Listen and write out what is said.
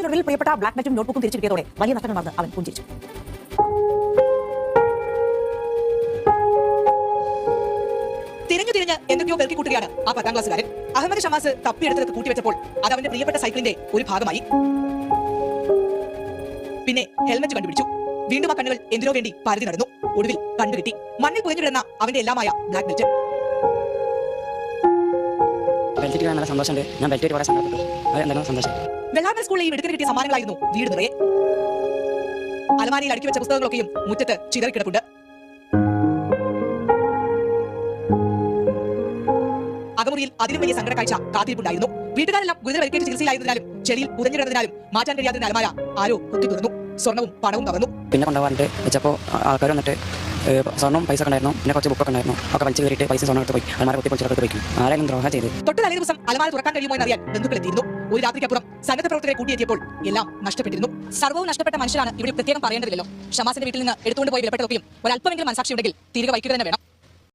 തെരച്ചിലൊടുവിൽ പ്രിയപ്പെട്ട ബ്ലാക്ക് നെറ്റും നോട്ട്ബുക്കും തിരിച്ചെത്തിയതോടെ വലിയ നഷ്ടങ്ങൾ വന്ന് അവൻ പുഞ്ചിരിച്ചു. തിരിഞ്ഞു തിരിഞ്ഞ് എന്തൊക്കെയോ പെറുക്കി കൂട്ടുകയാണ് ആ പത്താം ക്ലാസ്സുകാരൻ. അഹമ്മദ് ഷമാസ് തപ്പിയെടുത്തത് കൂട്ടിവെച്ചപ്പോൾ അത് അവന്റെ പ്രിയപ്പെട്ട സൈക്കിളിന്റെ ഒരു ഭാഗമായി. പിന്നെ ഹെൽമെറ്റ് കണ്ടുപിടിച്ചു. വീണ്ടും ആ കണ്ണുകൾ എന്തിനോ വേണ്ടി പരതി നടന്നു. ഒടുവിൽ കണ്ടുകിട്ടി. മണ്ണിൽ പുകഞ്ഞു കിടന്ന അവന്റെ എല്ലാമായ ബ്ലാക്ക് ബെൽറ്റ് ബെൽറ്റ് കിട്ടാൻ നല്ല സന്തോഷമുണ്ട്. ഞാൻ ബെൽറ്റ് ഒരുപാട് സങ്കടപ്പെട്ടു അത് നല്ല സന്തോഷം. വെള്ളാമ്പൽ സ്കൂളിൽ ഈ കിട്ടിയ സമ്മാനങ്ങളായിരുന്നു. വീട് നിറയെ അലമാരിയിൽ അടുക്കി വെച്ച പുസ്തകങ്ങളൊക്കെയും മുറ്റത്ത് ചിതറിക്കിടപ്പുണ്ട് അകമുറിയിൽ അതിലും വലിയ സങ്കട കാഴ്ച കാത്തിരിപ്പുണ്ടായിരുന്നു. വീട്ടുകാരെല്ലാം ഗുരുതര പരിക്കേറ്റ് ചികിത്സയിലായതിനാലും ചെളിയിൽ പുതഞ്ഞിടന്നതിനാലും മാറ്റാൻ കഴിയാത്തതിന് അലമാര ആരോ കുത്തി തുറന്നു സ്വർണവും പണവും കവർന്നു. പിന്നെ കൊണ്ടുപോകാറുണ്ട്. വെച്ചപ്പോൾ ആൾക്കാർ വന്നിട്ട് സ്വർണം പൈസ ഉണ്ടായിരുന്നു പിന്നെ കുറച്ച് ബുക്കൊക്കെ ഉണ്ടായിരുന്നു ഒക്കെ വലിച്ചു കയറിയിട്ട് പൈസ സ്വർണം എടുത്ത് പോയി. അൽമാര കുത്തി പൊളിച്ചെടുത്ത് പോയി ആരായാലും ദ്രോഹം ചെയ്ത്. തൊട്ട് തലേ ദിവസം അലമാര തുറക്കാൻ കഴിയുമോ എന്ന് അറിയാൻ എന്നറിയാൻ ബന്ധുക്കളെത്തിയിരുന്നു. ഒരു രാത്രിക്കപ്പുറം സന്നദ്ധ പ്രവർത്തകരെ കൂട്ടിയെത്തിയപ്പോൾ എല്ലാം നഷ്ടപ്പെട്ടിരുന്നു. സർവവും നഷ്ടപ്പെട്ട മനുഷ്യരാണ് ഇവിടെ പ്രത്യേകം പറയേണ്ടതില്ലല്ലോ. ഷമാസിന്റെ വീട്ടിൽ നിന്ന് എടുത്തുകൊണ്ട് പോയി വിലപ്പെട്ടതൊക്കെയും ഒരല്പമെങ്കിലും മനസാക്ഷി ഉണ്ടെങ്കിൽ തിരികെ വൈകിട്ട് തന്നെ വേണം.